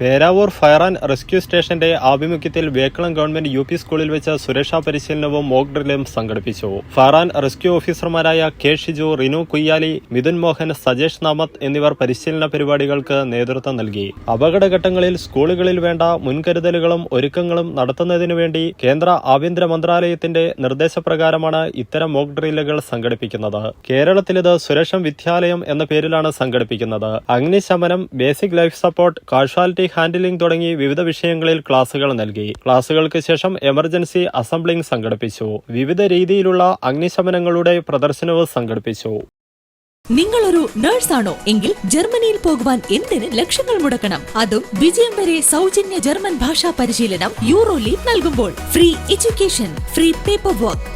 Peravoor fire and rescue സ്റ്റേഷന്റെ ആഭിമുഖ്യത്തിൽ Vekkalam government U P സ്കൂളിൽ വെച്ച് സുരക്ഷാ പരിശീലനവും മോക്ക് ഡ്രില്ലും സംഘടിപ്പിച്ചു. ഫയർ ആൻഡ് റെസ്ക്യൂ ഓഫീസർമാരായ കെ ഷിജു റിനു കുയ്യാലി മിഥുൻ മോഹൻ സജേഷ് നാമത്ത് എന്നിവർ പരിശീലന പരിപാടികൾക്ക് നേതൃത്വം നൽകി. അപകടഘട്ടങ്ങളിൽ സ്കൂളുകളിൽ വേണ്ട മുൻകരുതലുകളും ഒരുക്കങ്ങളും നടത്തുന്നതിനു വേണ്ടി കേന്ദ്ര ആഭ്യന്തര മന്ത്രാലയത്തിന്റെ നിർദ്ദേശപ്രകാരമാണ് ഇത്തരം മോക്ക് ഡ്രില്ലുകൾ സംഘടിപ്പിക്കുന്നത്. കേരളത്തിലിത് സുരക്ഷം വിദ്യാലയം എന്ന പേരിലാണ് സംഘടിപ്പിക്കുന്നത്. അഗ്നിശമനം basic life support casualty handling തുടങ്ങി വിവിധ വിഷയങ്ങളിൽ ക്ലാസുകൾ നൽകി. ക്ലാസുകൾക്ക് ശേഷം എമർജൻസി അസംബ്ലിംഗ് സംഘടിപ്പിച്ചു. വിവിധ രീതിയിലുള്ള അഗ്നിശമനങ്ങളുടെ പ്രദർശനവും സംഘടിപ്പിച്ചു. നിങ്ങളൊരു നേഴ്സാണോ എങ്കിൽ ജർമ്മനിയിൽ പോകുവാൻ എന്തിന് ലക്ഷങ്ങൾ മുടക്കണം? അതും വിജയം വരെ സൗജന്യ ജർമ്മൻ ഭാഷാ പരിശീലനം യൂറോ ലീഗ് നൽകുമ്പോൾ. Free education free paper work